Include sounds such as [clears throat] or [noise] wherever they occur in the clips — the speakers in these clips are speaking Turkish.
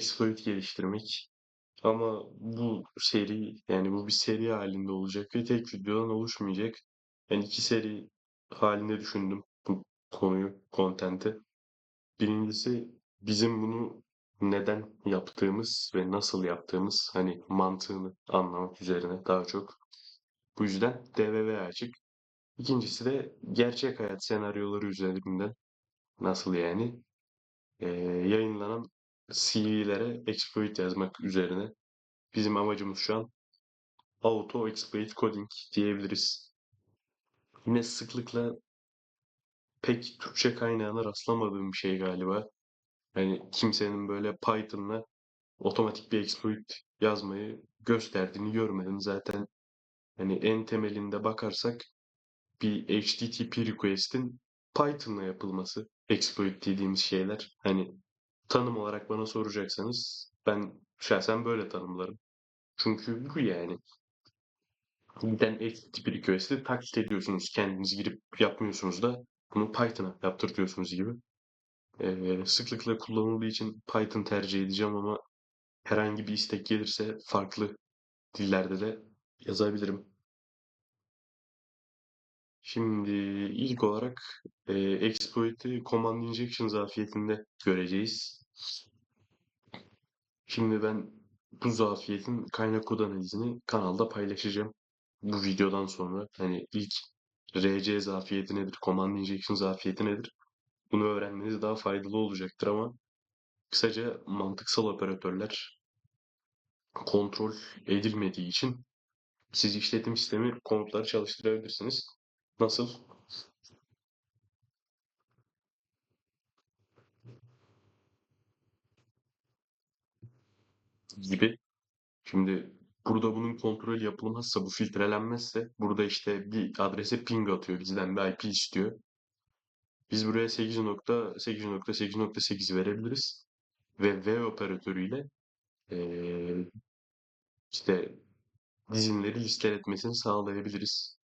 exploit geliştirmek. Ama bu seri yani bu bir seri halinde olacak ve tek videodan oluşmayacak. Yani iki seri halinde düşündüm bu konuyu, content'i. Birincisi bizim bunu neden yaptığımız ve nasıl yaptığımız hani mantığını anlamak üzerine daha çok. Bu yüzden DVV açık. İkincisi de gerçek hayat senaryoları üzerinden nasıl yani e, yayınlanan CV'lere exploit yazmak üzerine. Bizim amacımız şu an auto exploit coding diyebiliriz. Yine sıklıkla pek Türkçe kaynağına rastlamadığım bir şey galiba. Hani kimsenin böyle Python'la otomatik bir exploit yazmayı gösterdiğini görmedim. Zaten hani en temelinde bakarsak bir HTTP request'in Python'la yapılması exploit dediğimiz şeyler. Hani tanım olarak bana soracaksanız ben şahsen böyle tanımlarım. Çünkü bu yani. Giden HTTP request'i taklit ediyorsunuz. Kendiniz girip yapmıyorsunuz da bunu Python'a yaptırtıyorsunuz gibi. Ee, sıklıkla kullanıldığı için Python tercih edeceğim ama herhangi bir istek gelirse farklı dillerde de yazabilirim. Şimdi ilk olarak e, exploit'i command injection zafiyetinde göreceğiz. Şimdi ben bu zafiyetin kaynak kod analizini kanalda paylaşacağım. Bu videodan sonra hani ilk RC zafiyeti nedir, command injection zafiyeti nedir? Bunu öğrenmeniz daha faydalı olacaktır ama kısaca mantıksal operatörler kontrol edilmediği için siz işletim sistemi komutları çalıştırabilirsiniz. Nasıl? Gibi. Şimdi burada bunun kontrol yapılmazsa, bu filtrelenmezse burada işte bir adrese ping atıyor, bizden bir IP istiyor. Biz buraya 8.8.8.8 verebiliriz. Ve V operatörüyle ee, işte dizinleri listeletmesini sağlayabiliriz.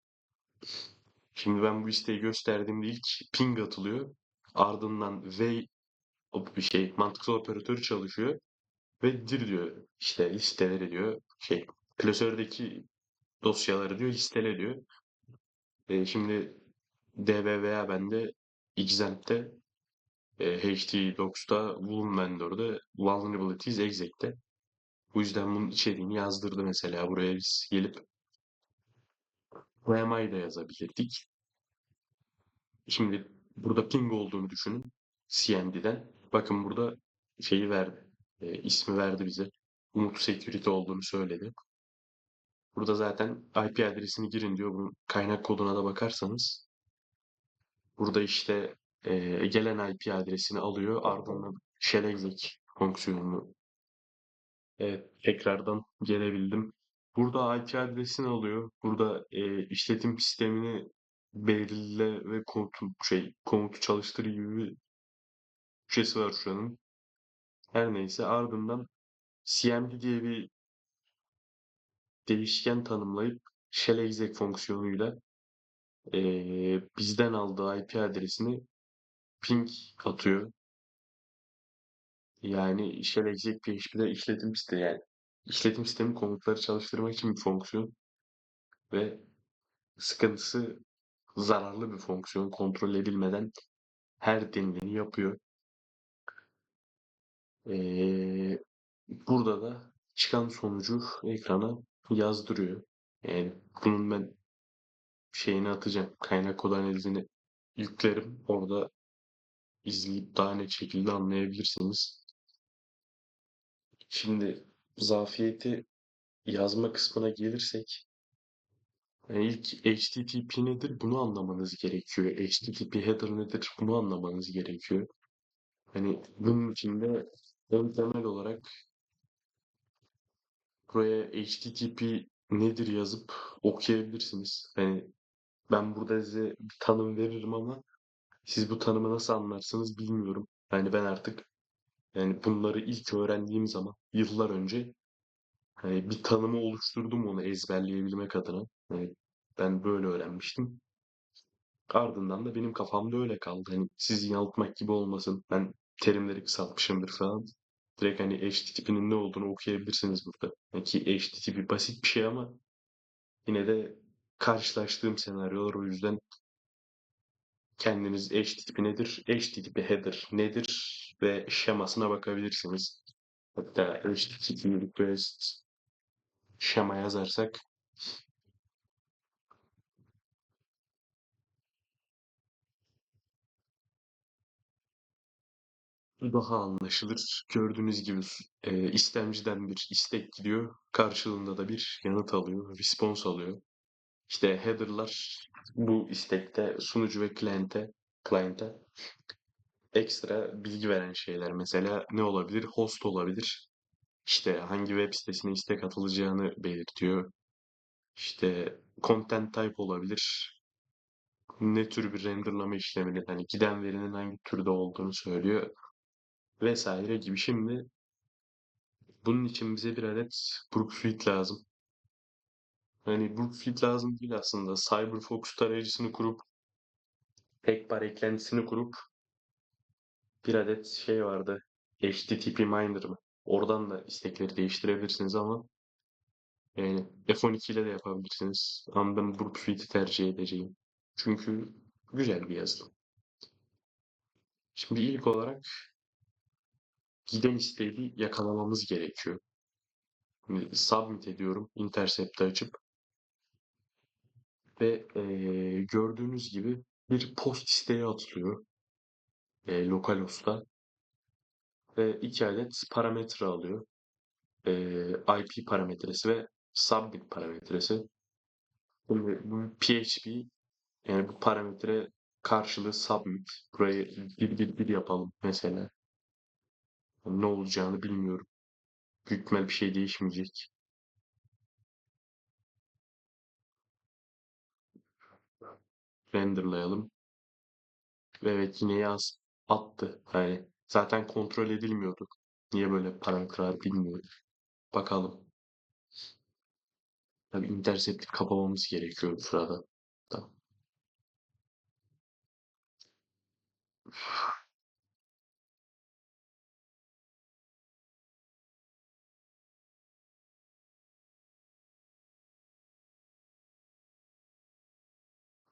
Şimdi ben bu isteği gösterdiğimde ilk ping atılıyor. Ardından V bir şey mantıksal operatörü çalışıyor ve dir diyor işte listeleri diyor şey klasördeki dosyaları diyor listele diyor. E, şimdi DBVA bende Xamp'te e, HTDocs'ta Woolmandore'da Vulnerabilities Exec'te. Bu yüzden bunun içeriğini yazdırdı mesela buraya biz gelip VMI da yazabilirdik. Şimdi burada ping olduğunu düşünün. CMD'den. Bakın burada şeyi verdi. E, ismi verdi bize. Umut Security olduğunu söyledi. Burada zaten IP adresini girin diyor. Bunun kaynak koduna da bakarsanız. Burada işte e, gelen IP adresini alıyor. Ardından shell exec fonksiyonunu evet, tekrardan gelebildim. Burada IP adresini alıyor. Burada e, işletim sistemini belirle ve komutu şey komutu çalıştır gibi bir şeysi var şu anın. Her neyse ardından cmd diye bir değişken tanımlayıp shell exec fonksiyonuyla e, bizden aldığı IP adresini ping atıyor. Yani shell exec PHP'de işletim sistemi yani işletim sistemi komutları çalıştırmak için bir fonksiyon ve sıkıntısı zararlı bir fonksiyon kontrol edilmeden her denileni yapıyor. Ee, burada da çıkan sonucu ekrana yazdırıyor. Yani bunun ben şeyini atacağım. Kaynak kod analizini yüklerim. Orada izleyip daha net şekilde anlayabilirsiniz. Şimdi zafiyeti yazma kısmına gelirsek yani ilk HTTP nedir bunu anlamanız gerekiyor. HTTP header nedir bunu anlamanız gerekiyor. Hani bunun içinde en temel olarak buraya HTTP nedir yazıp okuyabilirsiniz. Hani ben burada size bir tanım veririm ama siz bu tanımı nasıl anlarsınız bilmiyorum. Yani ben artık yani bunları ilk öğrendiğim zaman yıllar önce hani bir tanımı oluşturdum onu ezberleyebilmek adına. Yani ben böyle öğrenmiştim. Ardından da benim kafamda öyle kaldı. Hani sizi yanıltmak gibi olmasın. Ben terimleri kısaltmışımdır falan. Direkt hani HTTP'nin ne olduğunu okuyabilirsiniz burada. Yani ki HTTP basit bir şey ama yine de karşılaştığım senaryolar o yüzden kendiniz HTTP nedir, HTTP header nedir ve şemasına bakabilirsiniz. Hatta HTTP request şema yazarsak daha anlaşılır. Gördüğünüz gibi e, istemciden bir istek gidiyor. Karşılığında da bir yanıt alıyor, response alıyor. İşte header'lar bu istekte sunucu ve client'e client'e ekstra bilgi veren şeyler. Mesela ne olabilir? Host olabilir. İşte hangi web sitesine istek atılacağını belirtiyor. İşte content type olabilir. Ne tür bir renderlama işlemini, hani giden verinin hangi türde olduğunu söylüyor vesaire gibi. Şimdi bunun için bize bir adet Brookfield lazım. Hani Brookfield lazım değil aslında. CyberFox tarayıcısını kurup tek bar eklentisini kurup bir adet şey vardı. HTTP Miner mı? Oradan da istekleri değiştirebilirsiniz ama yani F12 ile de yapabilirsiniz. Ama ben Brookfield'i tercih edeceğim. Çünkü güzel bir yazılım. Şimdi ilk olarak giden isteği yakalamamız gerekiyor. Şimdi submit ediyorum. Intercept'i açıp ve ee, gördüğünüz gibi bir post isteği atılıyor. E, localhost'ta ve iki adet parametre alıyor. E, IP parametresi ve submit parametresi. Şimdi bu PHP yani bu parametre karşılığı submit. Burayı bir bir bir yapalım mesela. Ne olacağını bilmiyorum. Büyük bir şey değişmeyecek. Renderlayalım. Ve evet yine yaz attı. Yani zaten kontrol edilmiyordu. Niye böyle parametreler bilmiyorum. Bakalım. Tabii intercept'i kapamamız gerekiyor bu sırada. Tamam.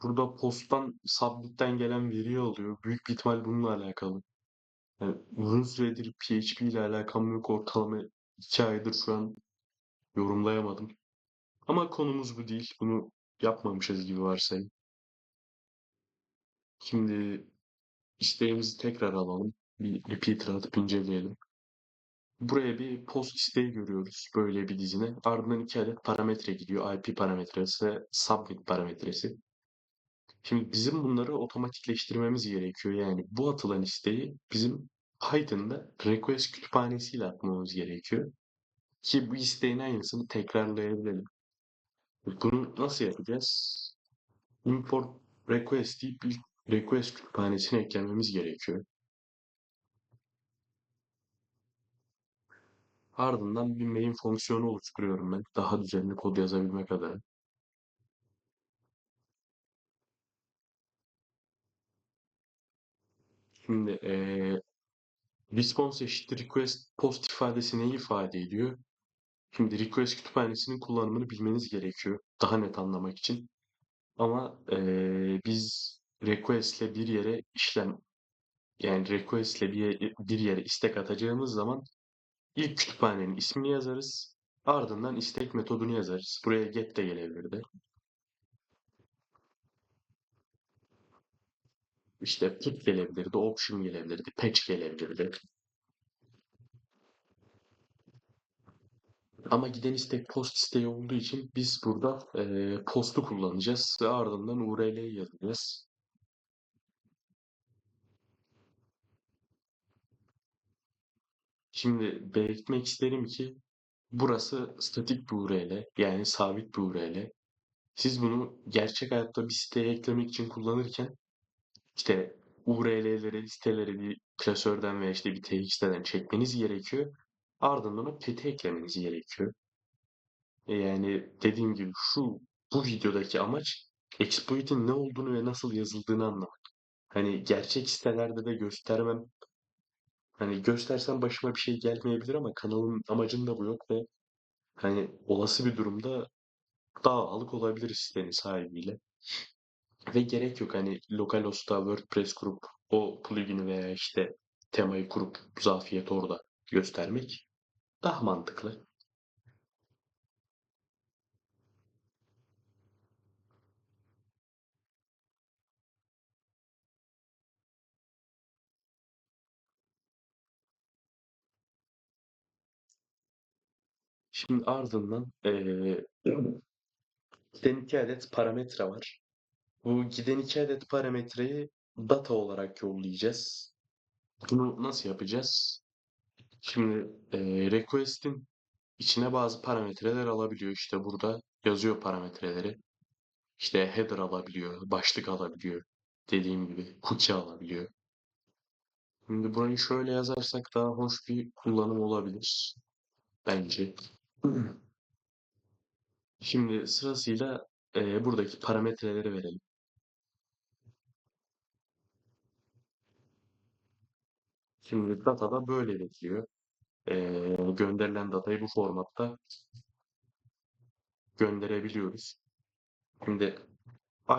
Burada posttan submit'ten gelen veriyi alıyor. Büyük bir ihtimal bununla alakalı. Yani uzun süredir PHP ile alakam yok. Ortalama 2 aydır şu an yorumlayamadım. Ama konumuz bu değil. Bunu yapmamışız gibi varsayın. Şimdi isteğimizi tekrar alalım. Bir repeater atıp inceleyelim. Buraya bir post isteği görüyoruz. Böyle bir dizine. Ardından iki adet parametre gidiyor. IP parametresi ve submit parametresi. Şimdi bizim bunları otomatikleştirmemiz gerekiyor. Yani bu atılan isteği bizim Python'da request kütüphanesiyle atmamız gerekiyor. Ki bu isteğin aynısını tekrarlayabilelim. Bunu nasıl yapacağız? Import request deyip ilk request kütüphanesine eklememiz gerekiyor. Ardından bir main fonksiyonu oluşturuyorum ben. Daha düzenli kod yazabilmek adına. Şimdi ee, response eşittir request post ifadesi neyi ifade ediyor? Şimdi request kütüphanesinin kullanımını bilmeniz gerekiyor. Daha net anlamak için. Ama ee, biz request ile bir yere işlem yani request ile bir yere, bir yere istek atacağımız zaman ilk kütüphanenin ismini yazarız. Ardından istek metodunu yazarız. Buraya get de gelebilirdi. İşte put gelebilirdi, option gelebilirdi, patch gelebilirdi. Ama giden istek post isteği olduğu için biz burada e, postu kullanacağız ve ardından URL'yi yazacağız. Şimdi belirtmek isterim ki burası statik bir URL yani sabit bir URL. Siz bunu gerçek hayatta bir siteye eklemek için kullanırken işte URL'leri, siteleri bir klasörden veya işte bir TXT'den çekmeniz gerekiyor. Ardından o pet'e eklemeniz gerekiyor. E, yani dediğim gibi şu bu videodaki amaç exploit'in ne olduğunu ve nasıl yazıldığını anlamak. Hani gerçek sitelerde de göstermem. Hani göstersem başıma bir şey gelmeyebilir ama kanalın amacında bu yok ve hani olası bir durumda davalık olabilir sitenin sahibiyle. Ve gerek yok hani Localhost'ta WordPress kurup o plugin'i veya işte temayı kurup zafiyeti orada göstermek daha mantıklı. Şimdi ardından eee [clears throat] giden iki adet parametre var. Bu giden iki adet parametreyi data olarak yollayacağız. Bunu nasıl yapacağız? Şimdi eee request'in içine bazı parametreler alabiliyor. İşte burada yazıyor parametreleri. İşte header alabiliyor, başlık alabiliyor. Dediğim gibi cookie alabiliyor. Şimdi burayı şöyle yazarsak daha hoş bir kullanım olabilir. Bence. [clears throat] Şimdi sırasıyla eee, buradaki parametreleri verelim. Şimdi datada böyle bekliyor. Eee, gönderilen datayı bu formatta gönderebiliyoruz. Şimdi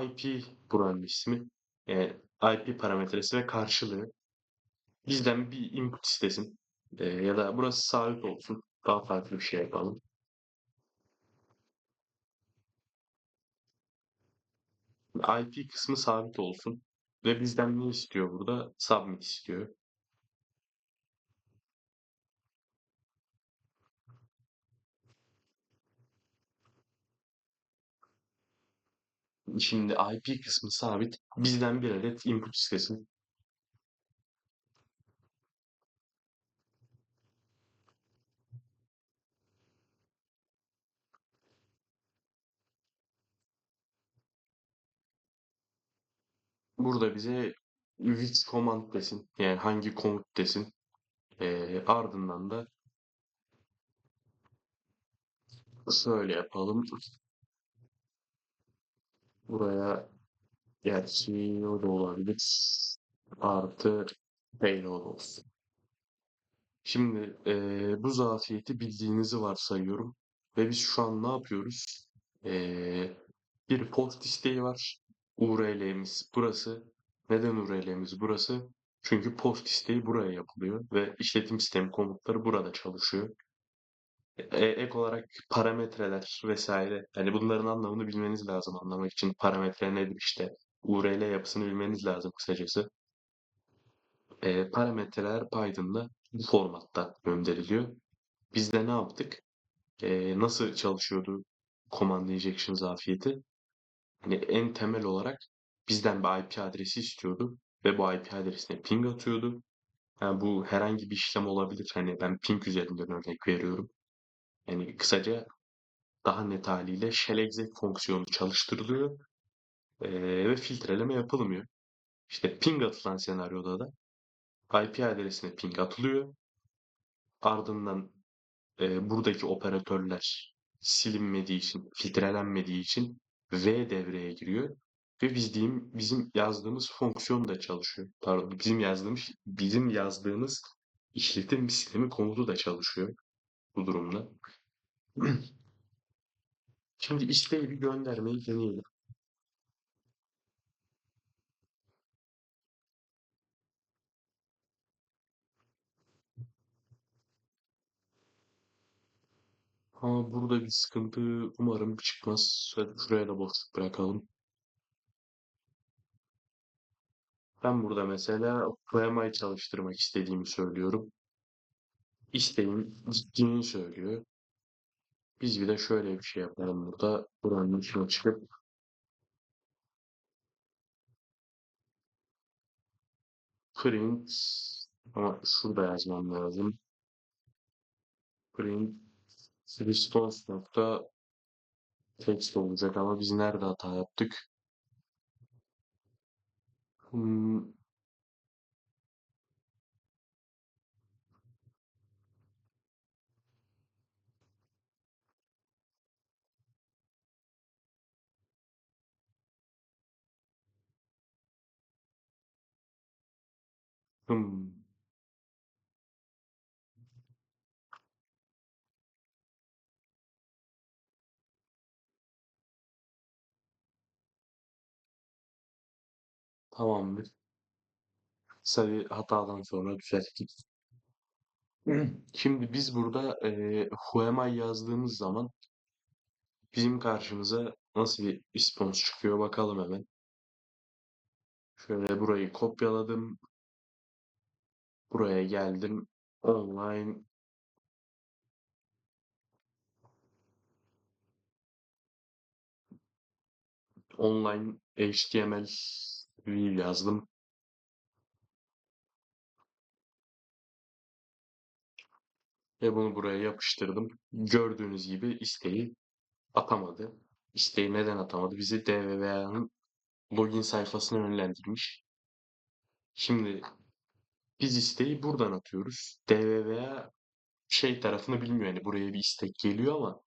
IP buranın ismi. Yani IP parametresi ve karşılığı. Bizden bir input istesin. Eee, ya da burası sabit olsun. Daha farklı bir şey yapalım. IP kısmı sabit olsun. Ve bizden ne istiyor burada? Submit istiyor. Şimdi IP kısmı sabit. Bizden bir adet input istesin. Burada bize which command desin. Yani hangi komut desin. Ee, ardından da şöyle yapalım. Buraya gerçi o da olabilir. Artı payload olsun. Şimdi eee, bu zafiyeti bildiğinizi varsayıyorum. Ve biz şu an ne yapıyoruz? Eee, bir post isteği var. URL'miz burası. Neden URL'miz burası? Çünkü post isteği buraya yapılıyor ve işletim sistemi komutları burada çalışıyor. E, ek olarak parametreler vesaire. Yani bunların anlamını bilmeniz lazım anlamak için. Parametre nedir işte? URL yapısını bilmeniz lazım kısacası. E, parametreler Python'da bu formatta gönderiliyor. Biz de ne yaptık? E, nasıl çalışıyordu command injection zafiyeti? Hani en temel olarak bizden bir IP adresi istiyordu ve bu IP adresine ping atıyordu. Yani bu herhangi bir işlem olabilir. Hani ben ping üzerinden örnek veriyorum. Yani kısaca daha net haliyle shell exec fonksiyonu çalıştırılıyor e, ve filtreleme yapılmıyor. İşte ping atılan senaryoda da IP adresine ping atılıyor. Ardından e, buradaki operatörler silinmediği için, filtrelenmediği için V devreye giriyor ve biz diyeyim bizim yazdığımız fonksiyon da çalışıyor. Pardon, bizim yazdığımız bizim yazdığımız işletim sistemi komutu da çalışıyor bu durumda. [clears throat] Şimdi isteği bir göndermeyi deneyelim. Ama burada bir sıkıntı umarım çıkmaz. Hadi şuraya da boşluk bırakalım. Ben burada mesela PMI çalıştırmak istediğimi söylüyorum. İsteğim ciddini söylüyor. Biz bir de şöyle bir şey yapalım burada. Buranın içine çıkıp print ama şurada yazmam lazım. Print response nokta text olacak ama biz nerede hata yaptık? Hmm, Hım. Tamamdır. Kısa bir hatadan sonra düzelttik. [clears throat] Şimdi biz burada e, Huemay yazdığımız zaman bizim karşımıza nasıl bir response çıkıyor bakalım hemen. Şöyle burayı kopyaladım. Buraya geldim. Online online HTML yazdım. Ve bunu buraya yapıştırdım. Gördüğünüz gibi isteği atamadı. İsteği neden atamadı? Bizi DVVA'nın login sayfasına yönlendirmiş. Şimdi biz isteği buradan atıyoruz. DVVA şey tarafını bilmiyor. Yani buraya bir istek geliyor ama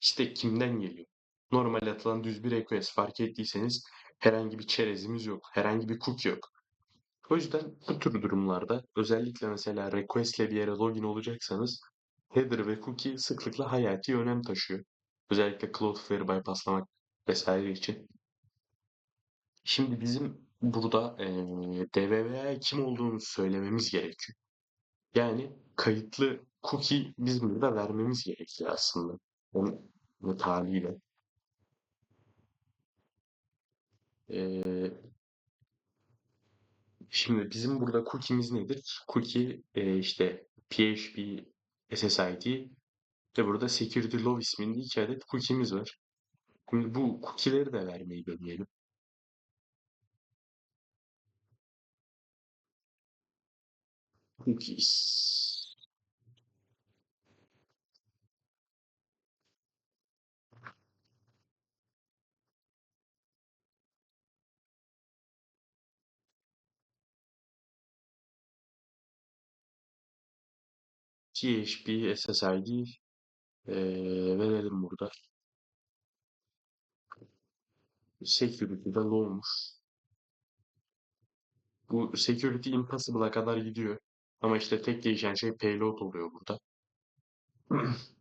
istek kimden geliyor? Normal atılan düz bir request. Fark ettiyseniz herhangi bir çerezimiz yok. Herhangi bir cookie yok. O yüzden bu tür durumlarda özellikle mesela request ile bir yere login olacaksanız header ve cookie sıklıkla hayati önem taşıyor. Özellikle Cloudflare'ı bypasslamak vesaire için. Şimdi bizim burada eee DVVA'ya kim olduğunu söylememiz gerekiyor. Yani kayıtlı cookie biz burada vermemiz gerekiyor aslında. Onun bu haliyle. Eee, şimdi bizim burada cookie'miz nedir? Cookie eee, işte PHP SSID ve burada security love isminde iki adet cookie'miz var. Şimdi bu cookie'leri de vermeyi deneyelim. Cookies. PHP SSID eee, verelim burada. Security de low'muş. Bu security impossible'a kadar gidiyor. Ama işte tek değişen şey payload oluyor burada. [clears throat]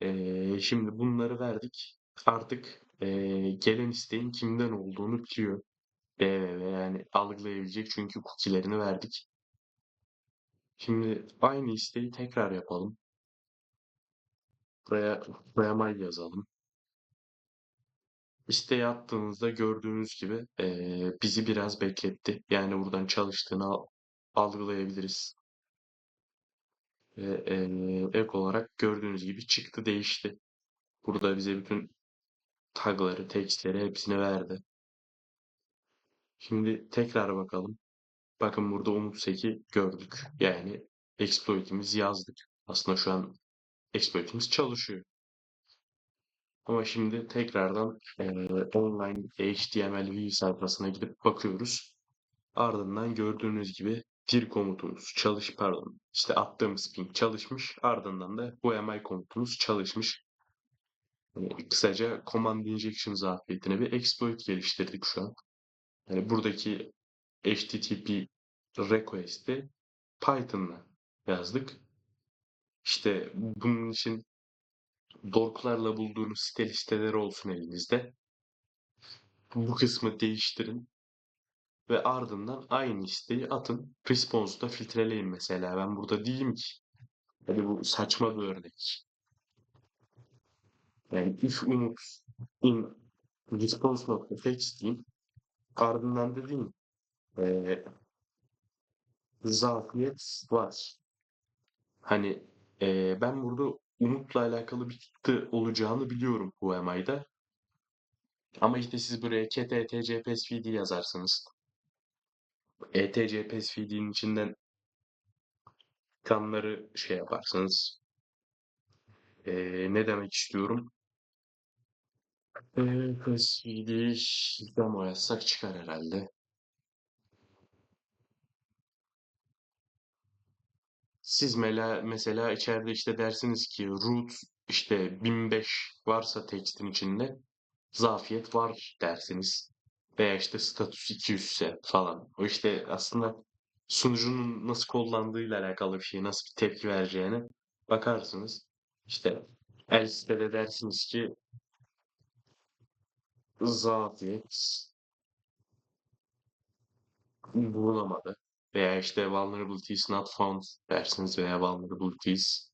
Eee, şimdi bunları verdik. Artık eee, gelen isteğin kimden olduğunu biliyor. DVV yani algılayabilecek çünkü cookie'lerini verdik. Şimdi aynı isteği tekrar yapalım. Buraya Reamal yazalım. İsteği attığınızda gördüğünüz gibi eee, bizi biraz bekletti. Yani buradan çalıştığını al- algılayabiliriz. Ve eee, ek olarak gördüğünüz gibi çıktı değişti. Burada bize bütün tagları, tekstleri hepsini verdi. Şimdi tekrar bakalım. Bakın burada Umut Seki gördük. Yani exploit'imizi yazdık. Aslında şu an exploit'imiz çalışıyor. Ama şimdi tekrardan eee, online HTML view sayfasına gidip bakıyoruz. Ardından gördüğünüz gibi dir komutumuz çalış pardon işte attığımız ping çalışmış. Ardından da UMI komutumuz çalışmış. Yani kısaca command injection zafiyetine bir exploit geliştirdik şu an. Yani buradaki HTTP request'i Python'la yazdık. İşte bunun için dorklarla bulduğunuz site listeleri olsun elinizde. Bu kısmı değiştirin ve ardından aynı isteği atın. Response'u da filtreleyin mesela. Ben burada diyeyim ki hadi bu saçma bir örnek. Yani if umut in response.text diyeyim. Ardından da diyeyim zafiyet var. Hani eee, ben burada Umut'la alakalı bir çıktı olacağını biliyorum bu MI'da. Ama işte siz buraya cat etc psvd yazarsınız. etc psvd'nin içinden kanları şey yaparsınız. Eee, ne demek istiyorum? Eee psvd demo yazsak çıkar herhalde. Siz mela, mesela içeride işte dersiniz ki root işte 1005 varsa tekstin içinde zafiyet var dersiniz. Veya işte status 200 ise falan. O işte aslında sunucunun nasıl kullandığıyla alakalı bir şey, nasıl bir tepki vereceğine bakarsınız. İşte Elste'de de dersiniz ki zafiyet bulunamadı. Veya işte vulnerabilities not found dersiniz veya vulnerabilities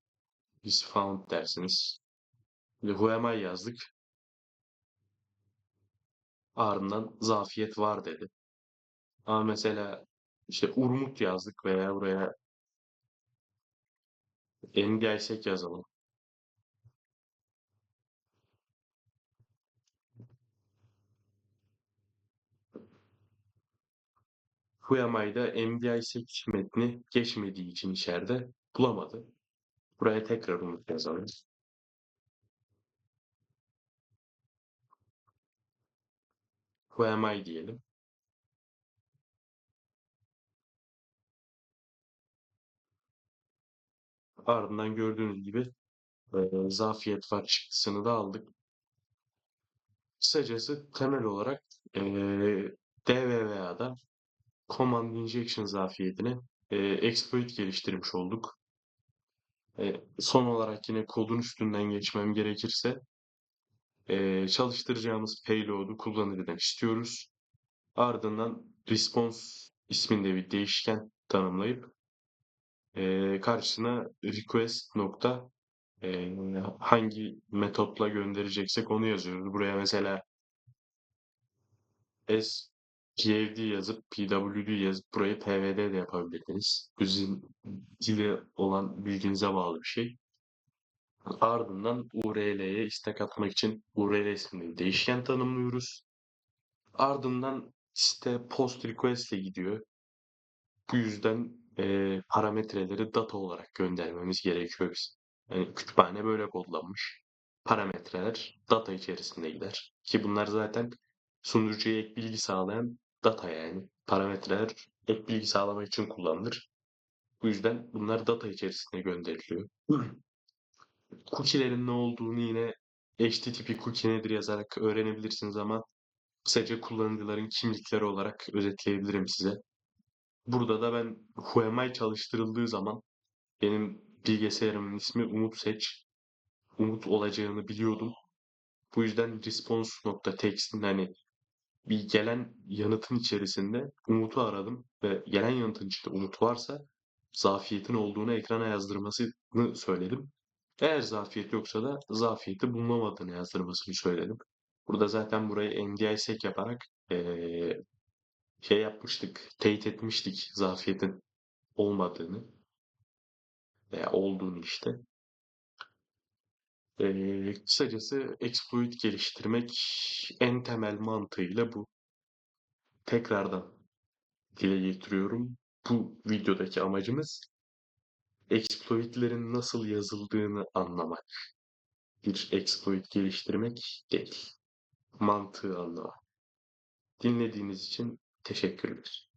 is found dersiniz. Ve who am I yazdık. Ardından zafiyet var dedi. Ama mesela işte Urmut yazdık veya buraya Engeysek yazalım. Huyamay'da MDI8 metni geçmediği için içeride bulamadı. Buraya tekrar Umut yazalım. Huyamay diyelim. Ardından gördüğünüz gibi e, zafiyet var çıktısını da aldık. Kısacası temel olarak e, DVVA'da Command Injection zafiyetine e, exploit geliştirmiş olduk. E, son olarak yine kodun üstünden geçmem gerekirse e, çalıştıracağımız payload'u kullanıcıdan istiyoruz. Ardından response isminde bir değişken tanımlayıp e, karşısına request nokta e, hangi metotla göndereceksek onu yazıyoruz. Buraya mesela s pvd yazıp pwd yazıp burayı pvd de yapabilirsiniz. Bizim dili olan bilginize bağlı bir şey. Ardından URL'ye istek atmak için URL ismini değişken tanımlıyoruz. Ardından site post request ile gidiyor. Bu yüzden e, parametreleri data olarak göndermemiz gerekiyor biz. Yani kütüphane böyle kodlanmış. Parametreler data içerisinde gider. Ki bunlar zaten sunucuya ek bilgi sağlayan data yani. Parametreler ek bilgi sağlamak için kullanılır. Bu yüzden bunlar data içerisinde gönderiliyor. [clears throat] Cookie'lerin ne olduğunu yine HTTP cookie nedir yazarak öğrenebilirsiniz ama kısaca kullanıcıların kimlikleri olarak özetleyebilirim size. Burada da ben Whoami çalıştırıldığı zaman benim bilgisayarımın ismi Umut Seç. Umut olacağını biliyordum. Bu yüzden response.txt'in hani bir gelen yanıtın içerisinde Umut'u aradım ve gelen yanıtın içinde Umut varsa zafiyetin olduğunu ekrana yazdırmasını söyledim. Eğer zafiyet yoksa da zafiyeti bulunamadığını yazdırmasını söyledim. Burada zaten burayı MDI-SEC yaparak ee, şey yapmıştık, teyit etmiştik zafiyetin olmadığını veya olduğunu işte. Ee, kısacası exploit geliştirmek en temel mantığıyla bu. Tekrardan dile getiriyorum. Bu videodaki amacımız exploitlerin nasıl yazıldığını anlamak. Bir exploit geliştirmek değil. Mantığı anlamak. Dinlediğiniz için teşekkürler.